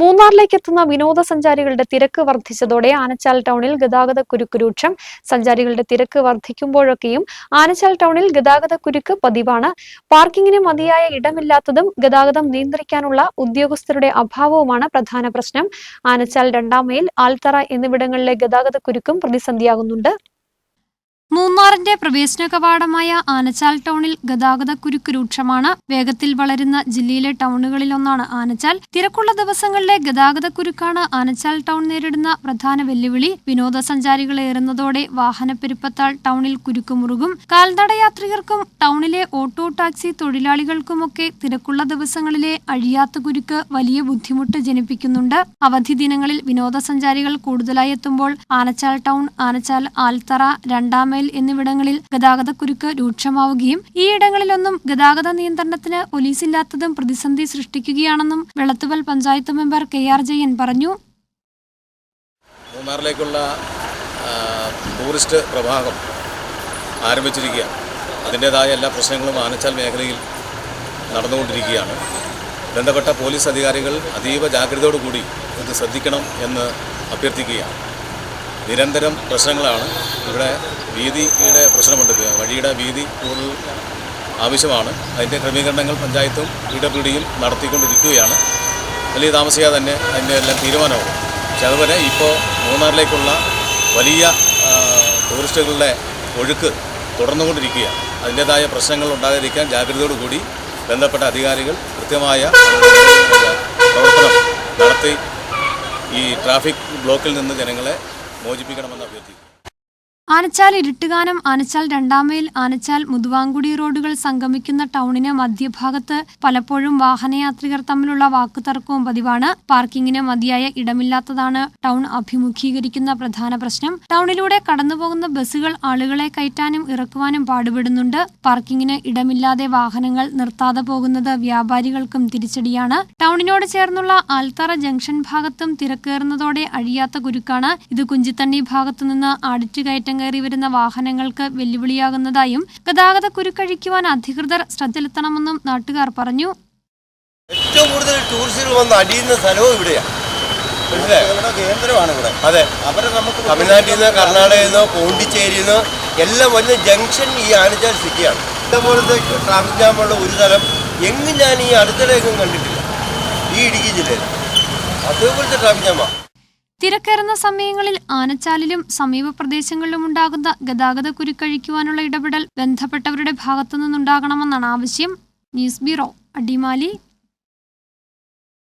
മൂന്നാറിലേക്ക് എത്തുന്ന വിനോദസഞ്ചാരികളുടെ തിരക്ക് വർദ്ധിച്ചതോടെ ആനച്ചാൽ ടൗണിൽ ഗതാഗത കുരുക്ക് രൂക്ഷം. സഞ്ചാരികളുടെ തിരക്ക് വർദ്ധിക്കുമ്പോഴൊക്കെയും ആനച്ചാൽ ടൗണിൽ ഗതാഗത കുരുക്ക് പതിവാണ്. പാർക്കിങ്ങിന് മതിയായ ഇടമില്ലാത്തതും ഗതാഗതം നിയന്ത്രിക്കാനുള്ള ഉദ്യോഗസ്ഥരുടെ അഭാവവുമാണ് പ്രധാന പ്രശ്നം. ആനച്ചാൽ രണ്ടാം മൈൽ ആൽത്തറ എന്നിവിടങ്ങളിലെ ഗതാഗത കുരുക്കും പ്രതിസന്ധിയാകുന്നുണ്ട്. മൂന്നാറിന്റെ പ്രവേശന കവാടമായ ആനച്ചാൽ ടൗണിൽ ഗതാഗത കുരുക്ക് രൂക്ഷമാണ്. വേഗത്തിൽ വളരുന്ന ജില്ലയിലെ ടൗണുകളിലൊന്നാണ് ആനച്ചാൽ. തിരക്കുള്ള ദിവസങ്ങളിലെ ഗതാഗത കുരുക്കാണ് ആനച്ചാൽ ടൗൺ നേരിടുന്ന പ്രധാന വെല്ലുവിളി. വിനോദസഞ്ചാരികൾ ഏറുന്നതോടെ വാഹനപ്പെരുപ്പത്താൽ ടൗണിൽ കുരുക്ക് മുറുകും. കാൽനടയാത്രികർക്കും ടൗണിലെ ഓട്ടോ ടാക്സി തൊഴിലാളികൾക്കുമൊക്കെ തിരക്കുള്ള ദിവസങ്ങളിലെ അഴിയാത്ത കുരുക്ക് വലിയ ബുദ്ധിമുട്ട് ജനിപ്പിക്കുന്നുണ്ട്. അവധി ദിനങ്ങളിൽ വിനോദസഞ്ചാരികൾ കൂടുതലായി എത്തുമ്പോൾ ആനച്ചാൽ ടൗൺ ആനച്ചാൽ ആൽത്തറ രണ്ടാം മൈൽ എന്നിവിടങ്ങളിൽ ഗതാഗതക്കുരുക്ക് രൂക്ഷമാവുകയും ഈയിടങ്ങളിലൊന്നും ഗതാഗത നിയന്ത്രണത്തിന് പോലീസില്ലാത്തതും പ്രതിസന്ധി സൃഷ്ടിക്കുകയാണെന്നും Vellathooval panchayat member K R Jayan പറഞ്ഞു. മൂന്നാറിലേക്കുള്ള ടൂറിസ്റ്റ് പ്രവാഹം ആരംഭിച്ചിരിക്കുകയാണ്. അതിന്റേതായ എല്ലാ പ്രശ്നങ്ങളും ആനച്ചാൽ മേഖലയിൽ നടന്നുകൊണ്ടിരിക്കുകയാണ്. ബന്ധപ്പെട്ട പോലീസ് അധികാരികൾ അതീവ ജാഗ്രതയോടുകൂടി ഇത് ശ്രദ്ധിക്കണം എന്ന് അഭ്യർത്ഥിക്കുകയാണ്. നിരന്തരം പ്രശ്നങ്ങളാണ്. ഇവിടെ വീതിയുടെ പ്രശ്നമുണ്ട്. വഴിയുടെ വീതി കൂടുതൽ ആവശ്യമാണ്. അതിന്റെ ക്രമീകരണങ്ങൾ പഞ്ചായത്തും പി ഡബ്ല്യു ഡിയും നടത്തിക്കൊണ്ടിരിക്കുകയാണ്. വലിയ താമസിക്കാതെ തന്നെ അതിന്റെ എല്ലാം തീരുമാനമാകും. പക്ഷെ അതുപോലെ ഇപ്പോൾ മൂന്നാറിലേക്കുള്ള വലിയ ടൂറിസ്റ്റുകളുടെ ഒഴുക്ക് തുടർന്നുകൊണ്ടിരിക്കുകയാണ്. അതിന്റേതായ പ്രശ്നങ്ങൾ ഉണ്ടാകാതിരിക്കാൻ ജാഗ്രതയോടുകൂടി ബന്ധപ്പെട്ട അധികാരികൾ കൃത്യമായ പ്രവർത്തനം നടത്തി ഈ ട്രാഫിക് ബ്ലോക്കിൽ നിന്ന് ജനങ്ങളെ മോചിപ്പിക്കണമെന്ന് അഭ്യർത്ഥിക്കുന്നു. ആനച്ചാൽ ഇരുട്ടുകാനം ആനച്ചാൽ രണ്ടാമയിൽ ആനച്ചാൽ മുതുവാങ്കുടി റോഡുകൾ സംഗമിക്കുന്ന ടൗണിന് മധ്യഭാഗത്ത് പലപ്പോഴും വാഹനയാത്രികർ തമ്മിലുള്ള വാക്കുതർക്കവും പതിവാണ്. പാർക്കിങ്ങിന് മതിയായ ഇടമില്ലാത്തതാണ് ടൗൺ അഭിമുഖീകരിക്കുന്ന പ്രധാന പ്രശ്നം. ടൗണിലൂടെ കടന്നുപോകുന്ന ബസ്സുകൾ ആളുകളെ കയറ്റാനും ഇറക്കുവാനും പാടുപെടുന്നുണ്ട്. പാർക്കിങ്ങിന് ഇടമില്ലാതെ വാഹനങ്ങൾ നിർത്താതെ പോകുന്നത് വ്യാപാരികൾക്കും തിരിച്ചടിയാണ്. ടൗണിനോട് ചേർന്നുള്ള ആൽത്തറ ജംഗ്ഷൻ ഭാഗത്തും തിരക്കേറുന്നതോടെ അഴിയാത്ത കുരുക്കാണ്. ഇത് കുഞ്ചിത്തണ്ണി ഭാഗത്തുനിന്ന് ആഡിറ്റ് കയറ്റം കയറി വരുന്ന വാഹനങ്ങൾക്ക് വെല്ലുവിളിയാകുന്നതായും ഗതാഗത കുരുക്കഴിക്കുവാൻ അധികൃതർ ശ്രദ്ധ ചെലുത്തണമെന്നും നാട്ടുകാർ പറഞ്ഞു. ഏറ്റവും കൂടുതൽ ടൂറിസ്റ്റുകൾ വന്ന് അടിയുന്ന സ്ഥലവും ഇവിടെയാണ് കേന്ദ്രമാണ് ഇവിടെ. അതെ. അവരെ നമുക്ക് തമിഴ്നാട്ടിൽ നിന്ന് കർണാടകയിൽ നിന്ന് പോണ്ടിച്ചേരിയിൽ നിന്ന് എല്ലാം വരുന്ന ജംഗ്ഷൻ ഈ ആനച്ചാൽ സിറ്റിയാണ്. ഇതേപോലത്തെ ട്രാഫിക് ജാമുള്ള ഒരു സ്ഥലം എങ്ങും ഞാൻ ഈ അടുത്തിടെയൊന്നും കണ്ടിട്ടില്ല. ഈ ഇടുക്കി ജില്ലയിൽ. അതേപോലത്തെ ട്രാഫിക് ജാമാണ് തിരക്കേറുന്ന സമയങ്ങളിൽ ആനച്ചാലിലും സമീപ പ്രദേശങ്ങളിലും ഉണ്ടാകുന്ന ഗതാഗത കുരുക്കഴിക്കുവാനുള്ള ഇടപെടൽ ബന്ധപ്പെട്ടവരുടെ ഭാഗത്തുനിന്നുണ്ടാകണമെന്നാണ് ആവശ്യം. News bureau Adimali.